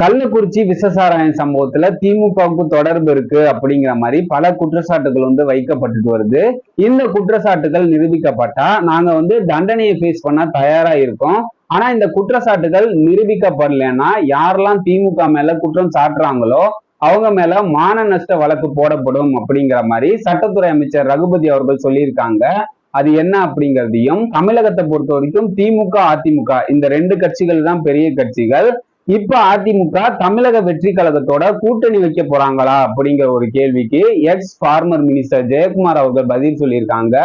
கள்ளக்குறிச்சி விசசாராயம் சம்பவத்துல திமுகவுக்கு தொடர்பு இருக்கு அப்படிங்கிற மாதிரி பல குற்றச்சாட்டுகள் வந்து வைக்கப்பட்டுட்டு வருது. இந்த குற்றச்சாட்டுகள் நிரூபிக்கப்பட்டா நாங்க வந்து தண்டனையை ஃபேஸ் பண்ண தயாரா இருக்கோம். ஆனா இந்த குற்றச்சாட்டுகள் நிரூபிக்கப்படலைன்னா யாரெல்லாம் திமுக மேல குற்றம் சாட்டுறாங்களோ அவங்க மேல மான நஷ்ட வழக்கு போடப்படும் அப்படிங்கிற மாதிரி சட்டத்துறை அமைச்சர் ரகுபதி அவர்கள் சொல்லியிருக்காங்க. அது என்ன அப்படிங்கிறதையும் தமிழகத்தை பொறுத்த வரைக்கும் திமுக அதிமுக இந்த ரெண்டு கட்சிகள் தான் பெரிய கட்சிகள். இப்ப அதிமுக தமிழக வெற்றி கழகத்தோட கூட்டணி வைக்க போறாங்களா அப்படிங்கிற ஒரு கேள்விக்கு எக்ஸ் ஃபார்மர் மினிஸ்டர் ஜெயக்குமார் அவர்கள் பதில் சொல்லியிருக்காங்க.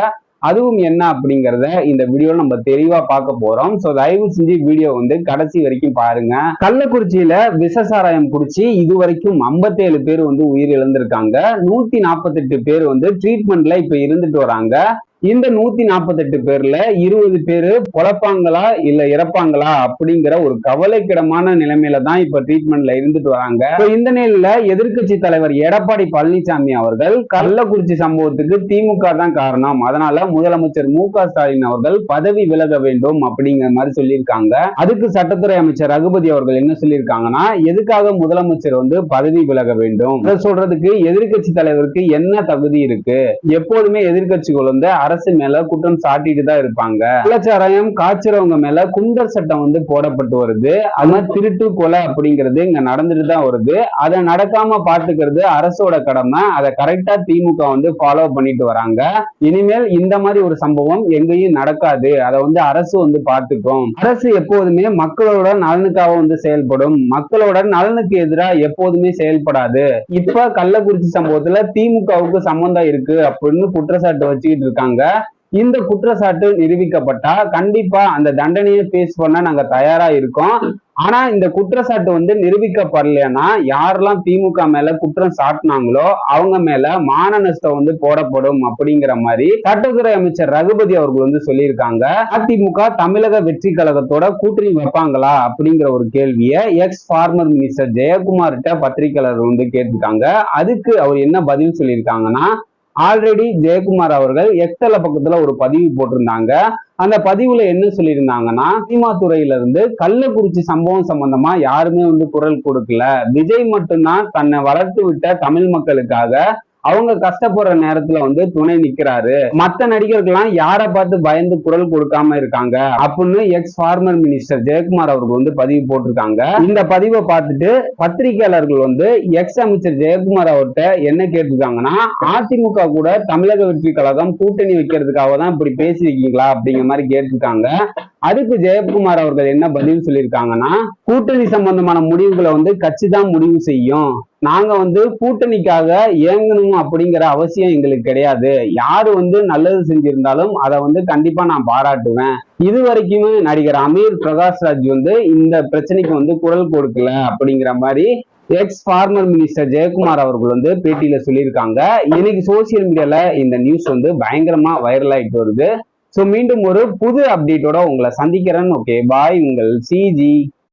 அதுவும் என்ன அப்படிங்கறத இந்த வீடியோ நம்ம தெளிவா பார்க்க போறோம். சோ தயவு செஞ்சு வீடியோ வந்து கடைசி வரைக்கும் பாருங்க. கள்ளக்குறிச்சியில விசசாராயம் குடிச்சு இது வரைக்கும் 57 பேர் வந்து உயிர் இழந்திருக்காங்க நூத்தி நாற்பத்தெட்டு பேர் வந்து ட்ரீட்மெண்ட்ல இப்ப இருந்துட்டு வராங்க. இந்த நூத்தி நாற்பத்தெட்டு பேர்ல இருபது பேர் பொழப்பாங்களா இல்ல இறப்பாங்களா அப்படிங்கிற ஒரு கவலைக்கிடமான நிலைமையில தான் இப்ப ட்ரீட்மெண்ட்ல இருந்துட்டு வராங்க. இந்த நிலையில எதிர்க்கட்சி தலைவர் எடப்பாடி பழனிசாமி அவர்கள் கள்ளக்குறிச்சி சம்பவத்துக்கு திமுக தான் காரணம். அதனால முதலமைச்சர் மு ஸ்டாலின் அவர்கள் பதவி விலக வேண்டும் அப்படிங்கிற மாதிரி சொல்லியிருக்காங்க. அதுக்கு சட்டத்துறை அமைச்சர் ரகுபதி அவர்கள் என்ன சொல்லியிருக்காங்கன்னா எதுக்காக முதலமைச்சர் வந்து பதவி விலக வேண்டும்? சொல்றதுக்கு எதிர்க்கட்சி தலைவருக்கு என்ன தகுதி இருக்கு? எப்போதுமே எதிர்கட்சிகள் வந்து அரசு மேல குற்றம் சாட்டிட்டு தான் இருப்பாங்க. கள்ளச்சாராயம் காய்ச்சறவங்க மேல குண்டர் சட்டம் வந்து போடப்பட்டு வருது. ஆனா திருட்டு கொலை அப்படிங்கிறது இங்க நடந்துட்டு தான் வருது. அதை நடக்காம பாத்துக்கிறது அரசோட கடமை. அதை கரெக்டா திமுக வந்து ஃபாலோ பண்ணிட்டு வராங்க. இனிமேல் இந்த மாதிரி ஒரு சம்பவம் எங்கேயும் நடக்காது. அதை வந்து அரசு வந்து பார்த்துக்கும். அரசு எப்போதுமே மக்களோட நலனுக்காக வந்து செயல்படும். மக்களோட நலனுக்கு எதிராக எப்போதுமே செயல்படாது. இப்ப கள்ளக்குறிச்சி சம்பவத்துல திமுகவுக்கு சம்பந்தம் இருக்கு அப்படின்னு குற்றச்சாட்டு வச்சுக்கிட்டு இருக்காங்க. இந்த குற்றச்சாட்டு நிரூபிக்கப்பட்டா கண்டிப்பா அந்த தண்டனையை பேஸ் பண்ண நாங்க தயாரா இருக்கோம். ஆனா இந்த குற்றச்சாட்டு வந்து நிரூபிக்கப்படலைன்னா யாரெல்லாம் திமுக மேல குற்றம் சாட்டினாங்களோ அவங்க மேல மான நஷ்டம் வந்து போடப்படும் அப்படிங்கிற மாதிரி சட்டத்துறை அமைச்சர் ரகுபதி அவர்கள் வந்து சொல்லியிருக்காங்க. அதிமுக தமிழக வெற்றி கழகத்தோட கூட்டணி வைப்பாங்களா அப்படிங்கிற ஒரு கேள்வியை எக்ஸ் ஃபார்மர் மினிஸ்டர் ஜெயக்குமார்கிட்ட பத்திரிகையாளர் வந்து கேட்டிருக்காங்க. அதுக்கு அவர் என்ன பதில் சொல்லியிருக்காங்கன்னா ஆல்ரெடி ஜெயக்குமார் அவர்கள் எக்ஸல பக்கத்துல ஒரு பதிவு போட்டிருந்தாங்க. அந்த பதிவுல என்ன சொல்லியிருந்தாங்கன்னா சினிமா துறையில இருந்து கள்ளக்குறிச்சி சம்பவம் சம்பந்தமா யாருமே வந்து குரல் கொடுக்கல. விஜய் மட்டும்தான் தன்னை வளர்த்து விட்ட தமிழ் மக்களுக்காக அவங்க கஷ்டப்படுற நேரத்துல வந்து துணை நிக்கிறாரு. மத்த நடிகர்கள்லாம் யாரை பார்த்து பயந்து குரல் கொடுக்காம இருக்காங்க அப்படின்னு எக்ஸ் ஃபார்மர் மினிஸ்டர் ஜெயக்குமார் அவர்கள் வந்து பதிவு போட்டிருக்காங்க. இந்த பதிவை பார்த்துட்டு பத்திரிகையாளர்கள் வந்து எக்ஸ் அமைச்சர் ஜெயக்குமார் அவர்கிட்ட என்ன கேட்டிருக்காங்கன்னா அதிமுக கூட தமிழக வெற்றி கழகம் கூட்டணி வைக்கிறதுக்காக தான் இப்படி பேசியிருக்கீங்களா அப்படிங்கிற மாதிரி கேட்டிருக்காங்க. அதுக்கு ஜெயக்குமார் அவர்கள் என்ன பதில் சொல்லியிருக்காங்கன்னா கூட்டணி சம்பந்தமான முடிவுகளை வந்து கட்சி தான் முடிவு செய்யும். நாங்க வந்து கூட்டணிக்காக இயங்கணும் அப்படிங்கிற அவசியம் எங்களுக்கு கிடையாது. யாரு வந்து நல்லது செஞ்சிருந்தாலும் அதை வந்து கண்டிப்பா நான் பாராட்டுவேன். இது வரைக்குமே நடிகர் அமீர் பிரகாஷ்ராஜ் வந்து இந்த பிரச்சனைக்கு வந்து குரல் கொடுக்கல அப்படிங்கிற மாதிரி எக்ஸ் ஃபார்மர் மினிஸ்டர் ஜெயக்குமார் அவர்கள் வந்து பேட்டியில சொல்லியிருக்காங்க. இன்னைக்கு சோசியல் மீடியால இந்த நியூஸ் வந்து பயங்கரமா வைரல் ஆயிட்டு வருது. ஸோ மீண்டும் ஒரு புது அப்டேட்டோட உங்களை சந்திக்கிறேன். ஓகே பாய் உங்கள் சிஜி